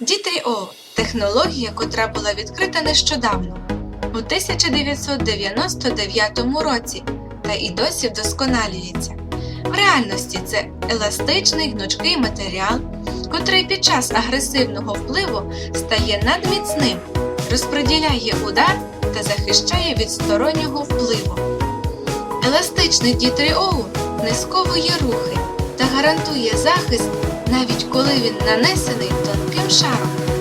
D3O – технологія, котра була відкрита нещодавно, у 1999 році та і досі вдосконалюється. В реальності це еластичний гнучкий матеріал, котрий під час агресивного впливу стає надміцним, розподіляє удар та захищає від стороннього впливу. Еластичний D3O не сковує рухи та гарантує захист навіть коли він нанесений тонким shadow.